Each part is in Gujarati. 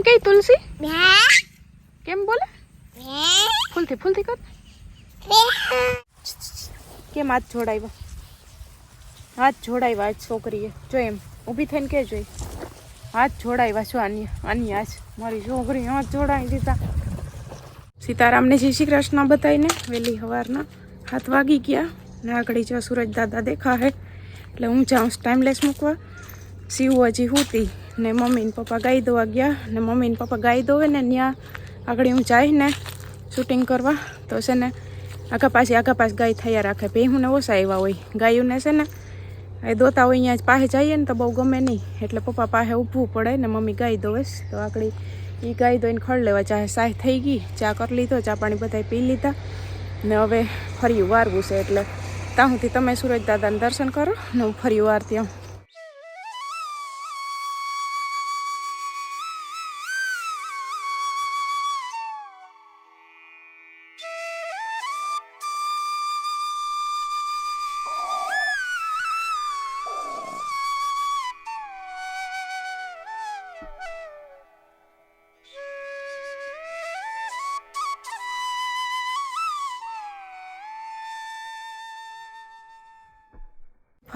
કેમ કે તુલસી? કેમ બોલે? ફૂલથી ફૂલથી કર. કેમ હાથ જોડાવ્યો હાથ જોડાવ્યા આજ છોકરીએ. જો એમ ઊભી થઈને કે જોઈ. હાથ જોડાવ્યા છો આની આની આજ મારી છોકરી હાથ જોડાવી દીધા. સીતારામને જય શ્રી કૃષ્ણ બતાવીને વહેલી સવારના હાથ વાગી ગયા. ને આગળ જ્યાં સૂરજ દાદા દેખા હે એટલે હું જાઉં ટાઈમલેસ મૂકવા. સીવું હજી હુતી. ને મમ્મી ને પપ્પા ગાઈ દોવા ગયા ને મમ્મી પપ્પા ગાઈ દોવે ને ત્યાં આગળ હું જાય ને શૂટિંગ કરવા, તો છે ને આગા પાછી આખા પાસે ગાય થયા રાખે. ભેહું ને ઓછા આવ્યા હોય. ગાયોને છે ને એ દોતા હોય અહીંયા પાસે જઈએ ને તો બહુ ગમે નહીં. એટલે પપ્પા પાસે ઊભવું પડે ને મમ્મી ગાઈ દોવે. તો આગળ એ ગાઈ દોઈને ખડ લેવા ચાહે સાહ થઈ ગઈ. ચા કરી લીધો, ચા પાણી બધા પી લીધા. ને હવે ફરી વારવું છે એટલે ત્યાં સુધી તમે સુરજ દાદાને દર્શન કરો ને હું ફરી વાર ત્યાં.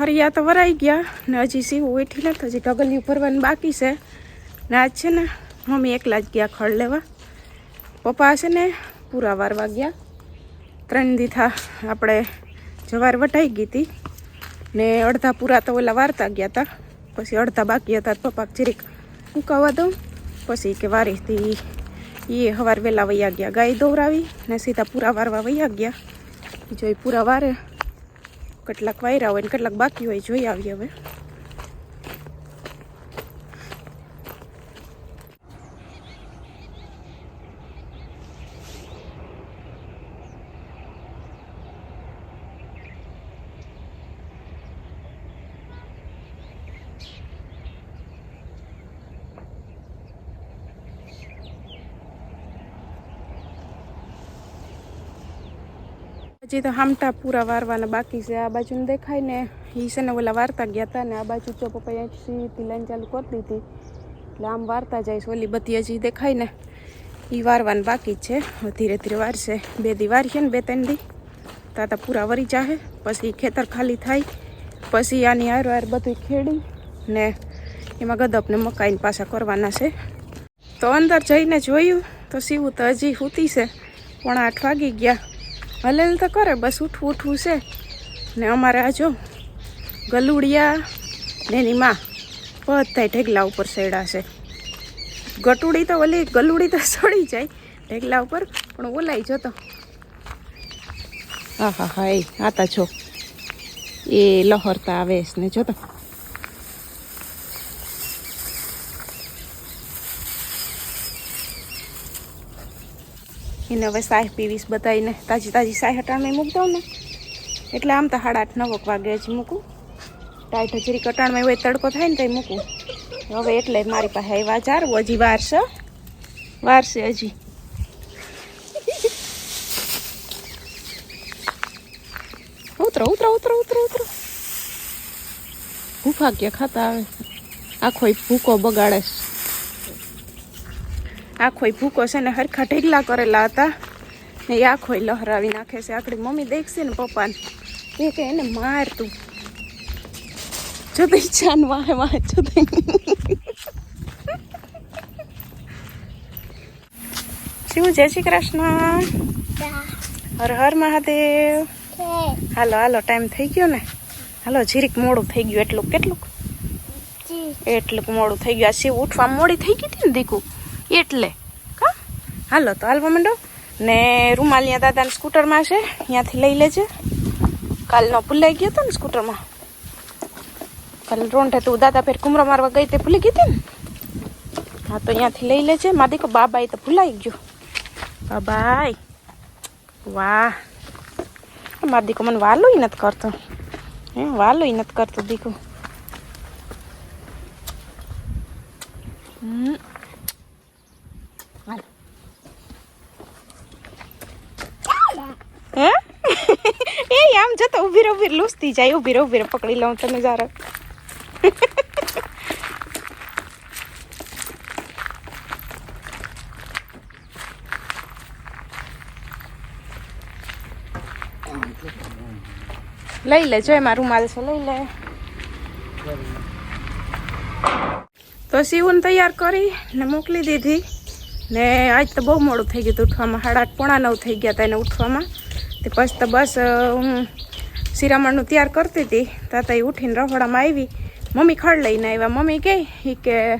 ફરિયા તો વરાઈ ગયા ને હજી સીવું ઉઠી નથી, હજી ઢગલિયું ભરવાનું બાકી છે. ને આજ છે ને મમ્મી એકલા જ ગયા ખડ લેવા. પપ્પા છે ને પૂરા વારવા ગયા. ત્રણ દીથા આપણે જવાર વટાઈ ગઈ હતી. ને અડધા પૂરા તો ઓલા વારતા ગયા હતા પછી અડધા બાકી હતા પપ્પા જરીક મૂકાવા દઉં. પછી કે વારીથી એ હવાર વહેલા વૈયા ગયા. ગાય દોવરાવી ને સીધા પૂરા વારવા વૈયા ગયા. જો એ પૂરા વારે કેટલાક વાયરા હોય ને કેટલાક બાકી હોય જોઈ આવીએ હવે. હજી તો હામટા પૂરા વારવાના બાકી છે. આ બાજુ દેખાય ને એ છે ને ઓલા વારતા ગયા હતા ને, આ બાજુ તો પપ્પાએ સીધી લાઈન ચાલુ કરી દીધી. એટલે આમ વારતા જાય ઓલી બધી હજી દેખાય ને એ વારવાનું બાકી જ છે ધીરે ધીરે વારશે બે દી વારશે ને, બે ત્રણ દી. તાતા પૂરા વરી જાહે. પછી ખેતર ખાલી થાય. પછી આની હાર વાર બધું ખેડી ને એમાં ગદપને મકાઈને પાછા કરવાના છે. તો અંદર જઈને જોયું તો સીવું તો હજી સૂતી છે. પોણા આઠ વાગી ગયા. હલેલ તો કરે, બસ ઉઠવું ઉઠવું છે. ને અમારે આ જો ગલુડિયા ને એની માં બધા ઢેગલા ઉપર સડ્યા છે. ગટુડી તો ઓલી, ગલુડી તો સડી જાય ઢેગલા ઉપર, પણ ઓલાઈ જતો. હા હા હા એ, આતા છો એ લહરતા આવે છે ને, જોતો. એને હવે સાહ પીવીશ બધાને તાજી તાજી સાહ હટાણમાં મૂકી દઉં ને. એટલે આમ તો સાડા આઠ નવક વાગે જ મૂકું. ટાઈટ હજરી કટાણમાં હોય તડકો થાય ને તો મૂકું. હવે એટલે મારી પાસે આવ્યા ચારવો હજી વાર વારસે હજી. ઉતરો ઉતરો ઉતરો ઉતરો ઉતરો. ભૂફા ગયા ખાતા આવે? આખો ભૂકો બગાડે આખો ભૂકો છે ને હરખા ઢેગલા કરેલા હતા. ને એ આખો લહરાવી નાખે છે. આપણી મમ્મી દેખશે ને પપ્પાને. એ કે એને માર તું. જતી ચાન વાહે વાહે જતી શિવ જય શ્રી કૃષ્ણ. હર હર મહાદેવ. હાલો હાલો ટાઈમ થઈ ગયો ને? હાલો જીરીક મોડું થઈ ગયું. એટલું કેટલું એટલું મોડું થઈ ગયું. આ શિવ ઉઠવા મોડી થઈ ગઈ હતી ને દીકુ? એટલે. કા? હાલો, તો હાલવા માંડો. ને રૂમાલિયા દાદાને સ્કૂટરમાં છે, ત્યાંથી લઈ લેજે. કાલનો ભૂલાઈ ગયો હતો ને સ્કૂટરમાં. કાલ રોંઢે તું દાદા ફેર કુમરો મારવા ગઈ તે ભૂલી ગઈ હતી ને? હા, તો અહીંયાથી લઈ લેજે. મા દીકો બાબાઈ તો ભૂલાઈ ગયો. બાબાઈ વાહ. મા દીકો, મને વાલું નથી કરતો. હે વાલું નથી કરતો દીકો. હમ. હે? એ આમ જતો ઊભી ઊભી લૂસતી જાય ઊભી ઊભી પકડી લઉં તને જારો લઈ લે જો એમાં રૂમાલ છે, લઈ લે. તો સીવન તૈયાર કરી ને મોકલી દીધી. ને આજ તો બહુ મોડું થઈ ગયું હતું ઉઠવામાં. સાડા આઠ પોણા નવ થઈ ગયા હતા એને ઉઠવામાં. તે પછી તો બસ હું શિરામણનું તૈયાર કરતી હતી. તાતા ઉઠીને રહોડામાં આવી. મમ્મી ખડ લઈને આવ્યા. મમ્મી કહે એ કે,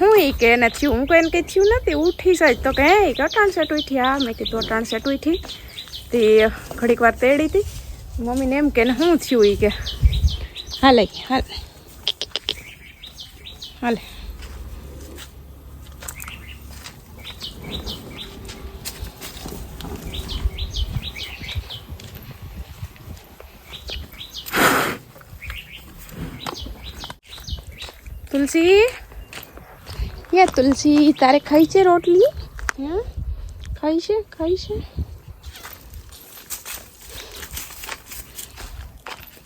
હું એ કે એને થયું? હું કહીને કંઈ થયું નથી. ઉઠી સાજ તો કે, હે, અટાણ સેટ ઉઠી. હા, મેં કીધું, અટાણ સેટ ઉઠી. તે ઘડીક વાર તેડી હતી. મમ્મીને એમ કે શું થયું એ કે? હાલે, હાલ. હાલે. તુલસી? યા તુલસી તારે ખાઈ છે રોટલી? હે? ખાઈ છે ખાઈ છે.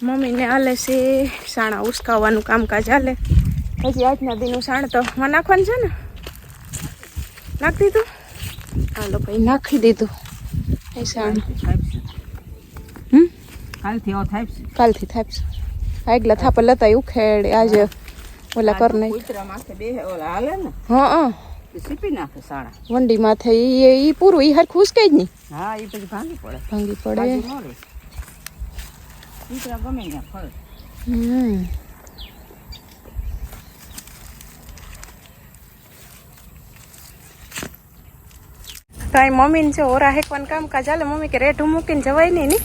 મમ્મીને હાલે છે સાણા ઉસકાવવાનું કામકાજ હાલે હજી આજના દીનું સાણ તો માં નાખવાનું છે ને? નાખી દીધું? હાલો ભાઈ નાખી દીધું. એ સાણ. હમ? કાલથી આવો થાય છે કાલથી થાય છે આગલા થાપા લતા ઉખેડ આજે ઓલા કર નહીં કૂતરા માથે બે ઓલા હાલે ને. હા તે સીપી નાખે સાણા વંડી માથે ઈ ઈ પૂરું ઈ હરખું ઉસકે જ નહીં. હા એ પછી ભાંગી પડે. ભાંગી પડે. ન. કૂતરા ગમે ત્યાં ફરે. હમ. તારી મમ્મીને છે ઓરા હેકવાનું કામ કાજ હાલે મમ્મી કે રેઢું મૂકીને જવાય નહીં ની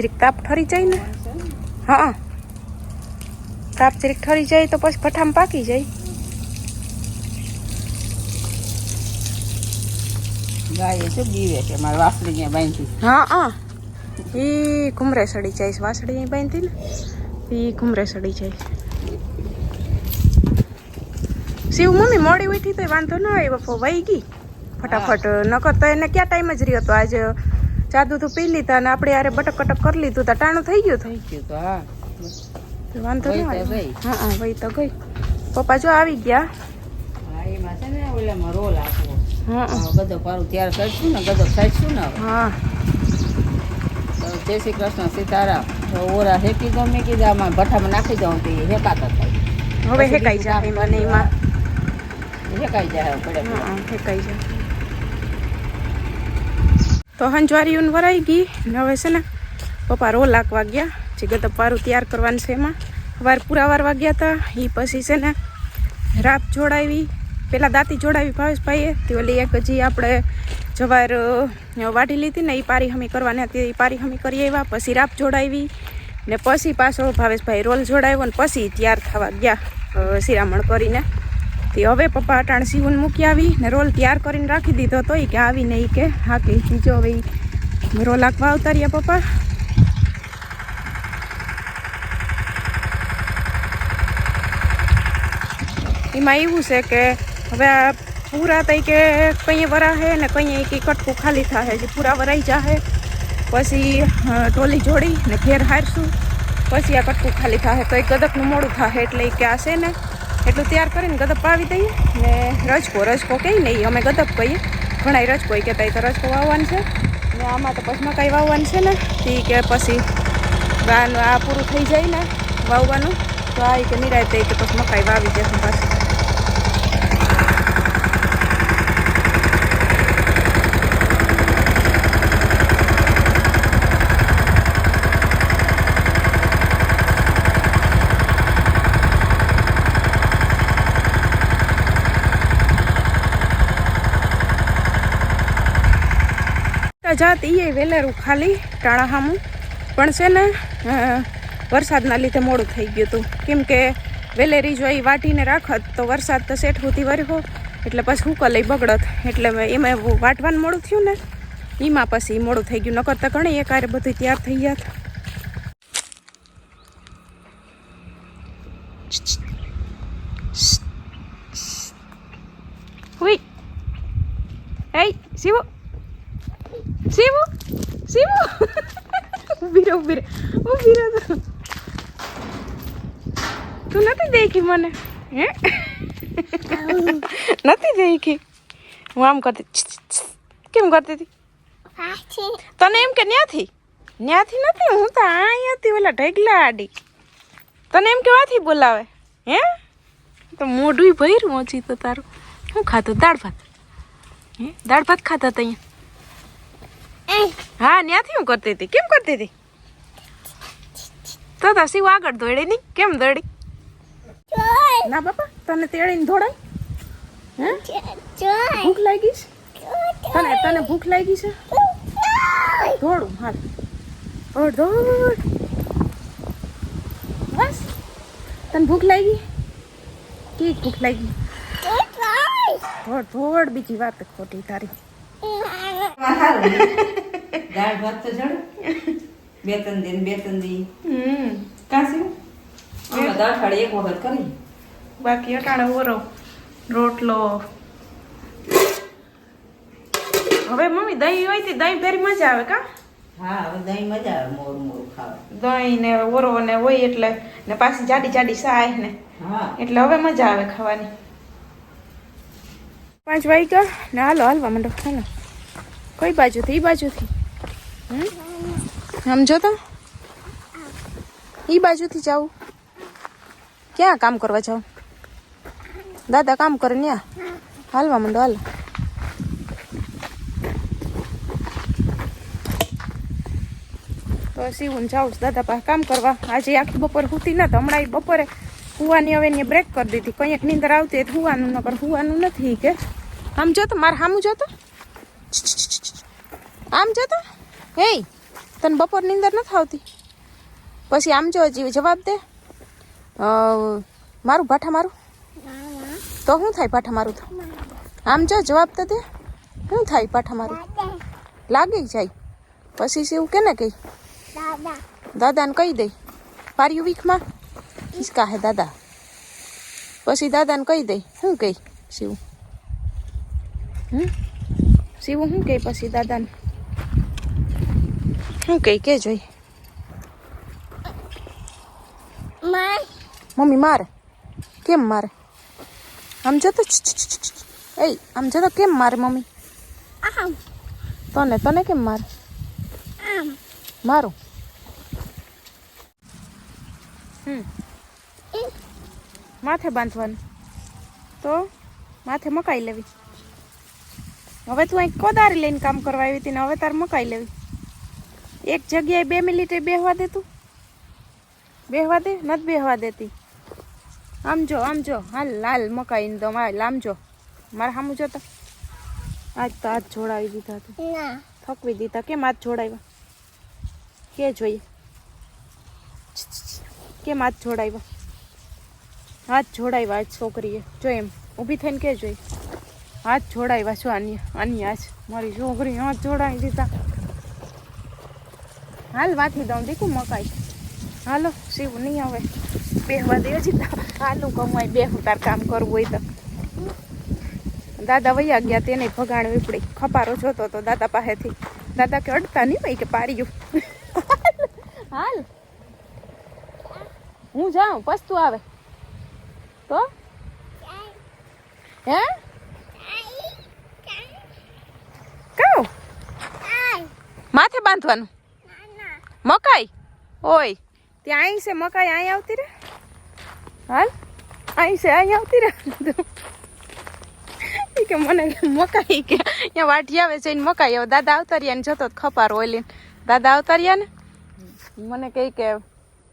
જરીક તાપ ઠરી જાય ને? હા. તાપ જરીક ઠરી જાય તો પછી ભઠ્ઠામાં પાકી જાય. ગાય છે બીવે છે? મારે વાસળી ત્યાં બાંધી હા હા. એ ઘુમરે સડી જાય વાસળી અહીં બાંધી ને? એ ઘુમરે સડી જાય. શિવ મમ્મી મોડી ઉઠી તો વાંધો ન આવ્યો બપો. વહી ગઈ. ફટાફટ નકર તો એને ક્યાં ટાઈમ જ રહ્યો તો આજે ચા દૂધ પી લીધા અને આપણે યારે બટક કટક કરી લીધું તા ટાણું થઈ ગયું થઈ ગયું તો હા. વાંધો ન વહી તો આવ્યો ગઈ. હા હા વહી તો ગઈ. પપ્પા જો આવી ગયા. હા એમાં છે ને ઓલામાં રોલ આપવો હા. ગધો પારું તૈયાર કરીશું ને બધો ખાઈશું ને હા. તો જય શ્રી કૃષ્ણ સીતારામ. ઓરા હેકી દો મેં કીધા આમાં ભઠ્ઠામાં નાખી દઉં તો એ હેકાતા થાય. હવે હેકાઈ જાય એમાં ને એમાં. હેકાઈ જાય પડે. હેકાઈ જાય. તો હંજવારીઓને વરાઈ ગઈ ને હવે છે ને પપ્પા રોલ લાગવા ગયા. જે પારું તૈયાર કરવાનું છે એમાં. વાર પૂરા વાર વાગ્યા હતા એ પછી છે ને રાપ જોડાવી. પહેલાં દાંતી જોડાવી ભાવેશભાઈએ. તે ઓલી એક હજી આપણે જવાર વાઢી લીધી ને એ પારી હમી કરવાની હતી. એ પારી હમી કરી આવ્યા, પછી રાપ જોડાવી ને પછી પાછો ભાવેશભાઈ રોલ જોડાવ્યો ને પછી તૈયાર થવા ગયા શિરામણ કરીને. તે હવે પપ્પા અટાણ સીવન મૂકી આવી ને રોલ તૈયાર કરીને રાખી દીધો તો એ કે આવીને એ કે હા કે બીજો હવે રોલ આખવા ઉતાર્યા પપ્પા. એમાં એવું છે કે હવે પૂરા તઈ કે કંઈ વરાહે ને કંઈ કે કટકું ખાલી થાય જે પૂરા વરાઈ જાહે, પછી ટોલી જોડી ને ઘેર હારશું. પછી આ કટકું ખાલી થાય તો એ ગદકનું મોડું થાય એટલે કે આ છે ને એટલું તૈયાર કરીને ગદપ વાવી દઈએ ને રજકો રજકો કહીએ ને ઈ અમે ગદપ કહીએ. ઘણા રજકો એ કહેતા તો રજકો વાવવાનું છે. ને આમાં તો પછી મકાઈ વાવવાનું છે ને તે કે પછી આ પૂરું થઈ જાય ને વાવવાનું. તો આ કે નિરાય તે કે પછી મકાઈ વાવી જશું પાછી. જાત એ વેલેરું ખાલી ટાણા હામું પણ છે ને વરસાદના લીધે મોડું થઈ ગયું હતું. કેમ કે વેલેરી જો એ વાટીને રાખત, તો વરસાદ તો શેઠ સુધી વર્યો એટલે પછી હુકલ લઈ બગડત. એટલે એમાં વાટવાનું મોડું થયું ને, એમાં પછી મોડું થઈ ગયું. નકર તો ઘણી એકારે બધું તૈયાર થઈ ગયા એય શિવો શિવો. શિવો ઊભી રહે ઊભી રહે ઊભી રહે તું. નથી દેખી મને હે નથી દેખી હું આમ કરતી. કેમ કરતી હતી તને એમ કે ન્યાથી ન્યાથી નથી હું તો અહીંયાથી ઓલા ઢગલા આડી તને એમ કેવાથી બોલાવે હે તો મોઢું ભર્યું ઓછી તો તારું હું ખાતું દાળ ભાત હે દાળ ભાત ખાતા હતા અહીંયા હા ન્યાથી હું કરતી હતી. કેમ કરતી હતી? તો તો શિવ આગળ દોડે નહીં કેમ દોડી ના બાપા તને તેડીને દોડાય? હે? ભૂખ લાગી છે? તને તને ભૂખ લાગી છે? દોડું હાલ. દોડ દોડ. બસ. તને ભૂખ લાગી? કે ભૂખ લાગી? દોડ દોડ બીજી વાત ખોટી તારી. દાળ ભાત તો જડ. બે ત્રણ દિન બે ત્રણ દી. હમ. કાસી અમે તો અઠવાડિયે એક વખત કરી. બાકી અટાણે ઓરો રોટલો. હવે મમ્મી દહીં હોય તે દહીં ભેરી મજા આવે કા? હા હવે દહીં મજા આવે મોરું મોરું ખાવા દહીં ને ઓરો ને હોય એટલે ને પાછી જાડી જાડી સાય ને. હા. એટલે હવે મજા આવે ખાવાની. પાંચ વાગ્યા. ને હાલો હાલવા માંડો હાલો. કઈ બાજુથી? એ બાજુથી? સમજો તો. એ બાજુથી જાઉં ક્યાં કામ કરવા જાઉં દાદા કામ કરે ન્યા. હાલવા માંડો, હાલ. તો સીવું જાઉં દાદા પાસે કામ કરવા. આજે આખી બપોર હુતી ના તો હમણાં બપોરે હુવાની હવે એને બ્રેક કરી દીધી. કંઈક નીંદર આવતી હોય તો પણ નકર હુવાનું નથી કે. આમ જો તો, મારે સામું જો તો. આમ જો તો. હે તને બપોર નીંદર નથી આવતી? પછી આમ જો જવાબ દે. મારું, ભાઠા મારું? તો શું થાય ભાઠા મારું તો? આમ જો જવાબ તો દે. શું થાય ભાઠા મારું? લાગી જાય. પછી શું કે ને કઈ દાદાને કહી દઈ પાર્યું વીખમાં? ખિસકા હે દાદા. પછી દાદાને કહી દઈ શું કહી? શિવ. હમ? શિવ શું કહે પછી દાદાને? શું કહી? કે જોઈ? મમ્મી મારે. કેમ મારે? આમ જતો એ આમ જતો કેમ મારે મમ્મી? તને તને કેમ મારે? મારું. હમ. માથે બાંધવાનું. તો માથે મકાઈ લેવી. હવે તું અહીં કોદારી લઈને કામ કરવા આવી હતી ને હવે તારે મકાઈ લેવી. એક જગ્યાએ બે મિનિટે બેહવા દેતું બેહવા દે નથી બેહવા દેતી. આમ જો આમ જો હાલ લાલ મકાઈ હાલ આમ જો. મારે સામું જોતા. આજ તો હાથ જોડાવી દીધા હતા થકવી દીધા. કેમ હાથ જોડાવ્યા? કે જોઈએ? કેમ હાથ જોડાવ્યા? હાથ જોડાવ્યા આજ છોકરીએ. જો એમ ઊભી થઈને કે જોઈ હાથ જોડાવ્યા છો આની આની આજ. મારી છોકરી હાથ જોડાવી દીધા. હાલ વાથી દઉં દીકું મકાઈ. હાલો શિવ નહીં હવે બેહવા દે હજી હાલું કમાય બેહું તાર કામ કરવું હોય તો. દાદા વૈયા ગયા તેને ભગાણ વીપડી ખપારો જોતો તો દાદા પાસેથી. દાદા કે અડતા નહીં ભાઈ કે પાર્યું હાલ. હું જાઉં પસ્તું આવે. તો? હે? કાઉ માથે બાંધવાનું. મકાઈ? ઓય ત્યાં અહીં છે મકાઈ અહીં આવતી રે હાલ? અહીં છે અહીં આવતી રે કે મને મકાઈ કે અહીંયા વાઢી આવે છે મકાઈ. આવે દાદા આવતાર્યા ને જતો ખપાર ઓલીને. દાદા આવતાર્યા ને? મને કહે કે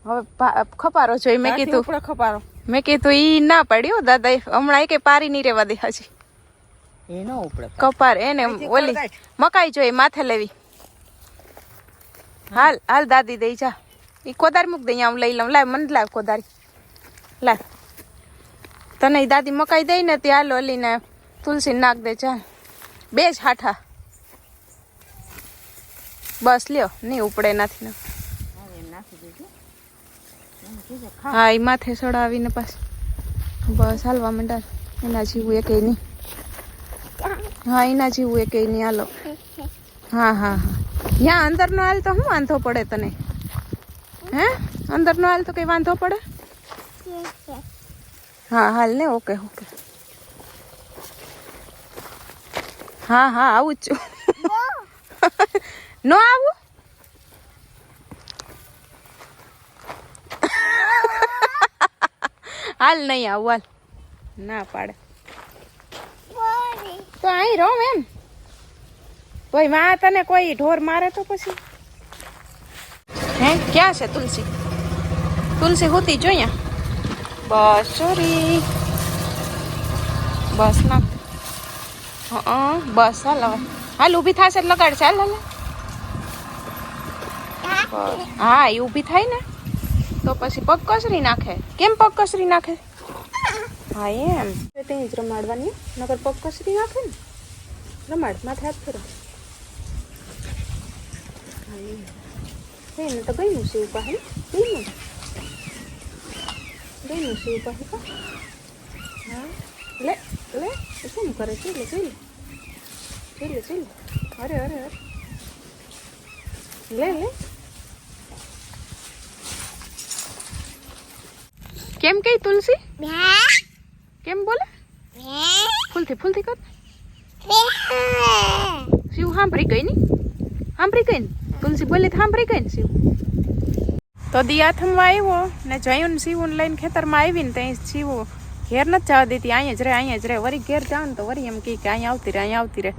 હવે ખપારો જોઈ મેં કીધું. ખપારો. મેં કીધું ઈ ના પડ્યો દાદા હમણાં એ કે પારી નહીં રેવા દે હજી. એ ન કપાર એને ઓલી મકાઈ જોઈ માથે લેવી. હાલ હાલ દાદી દઈ જા. એ કોદારી મૂક દઈ હું લઈ લઉં. લાવ, મને લાવ કોદારી. લાવ. તને દાદી મકાઈ દઈ ને તે હાલ તુલસી નાખ દે, ચાલ. બે જ હાઠા. બસ લ્યો, નહીં ઉપડે નથી હા એ માથે સડાવીને પાસ બસ, હાલવા માંડા. એના જેવું એક કઈ નહીં. હા, એના જેવું એક કઈ નહીં, હાલો. હા હા હા. ત્યાં અંદરનો હાલ તો શું વાંધો પડે તને? હે? અંદરનો હાલ તો કઈ વાંધો પડે? હા, હાલ ને, ઓકે ઓકે. હા હા, આવું જ છું. નો આવું? હાલ નહીં આવું, હાલ. ના પાડે. તો અહીં રહો એમ. ભાઈ માં તને કોઈ ઢોર મારે તો પછી? હે ક્યાં છે તુલસી? તુલસી હોતી જો અહીંયા? બસ ચોરી બસ ના. હા બસ હાલ હવે. હાલ ઊભી થશે એટલે લગાડશે હાલ હાલ. હા એ ઊભી થાય ને તો પછી પગ કસરી નાખે. કેમ પગ કસરી નાખે? હા એમ. ત્યાં જ રમાડવાની નગર પગ કસરી નાખે ને. રમાડ માથે હાથ ફેરો એમ એને તો ગયું શિવ પાસે ગયું ગયું શિવ પાસે કા હા લે લે શું કરે છે લે લે લે લે અરે અરે અરે લે લે કેમ કઈ તુલસી કેમ બોલે ફૂલથી ફૂલથી કર શિવ સાંભળી ગઈ ની સાંભળી ગઈ ને તુલસી બોલી સાંભળી ગઈ ને શિવ તો દિયાથમમાં આવ્યો ને જયું ને શિવું લઈને ખેતરમાં આવીને ત્યાં શિવ ઘેર નથી જવા દેતી અહીંયા જ રહે અહીંયા જ રહે વળી ઘેર જાવ ને તો વળી એમ કહે કે અહીંયા આવતી રે અહીંયા આવતી રે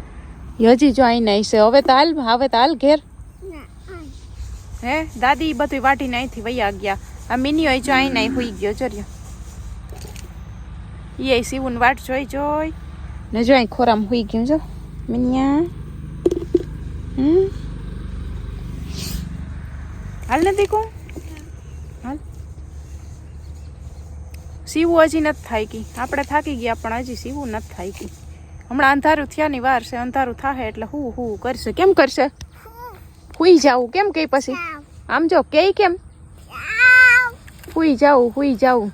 હજી જો અહીં નહીં છે હવે તો હાલ હવે તો હાલ ઘેર હે દાદી બધું વાટીને અહીંથી વૈયા ગયા આ મિની હોય જો અહીં નહીં હોઈ ગયો ચર્યો એ શિવું વાટ જોઈ જોઈ ને જો અહીં ખોરામાં હોઈ ગયું જો મિનિયા હમ હાલ નથી કહું હાલ. સીવું હજી નથી થાય કી આપણે થાકી ગયા પણ હજી સીવું નથી થાય કી હમણાં અંધારું થયાની વાર છે અંધારું થાય એટલે હું હું કરશે? કેમ કરશે? હુઈ જાવું કેમ કઈ પછી? આમ જો કે કેમ? હુઈ જાવું હુઈ જાવું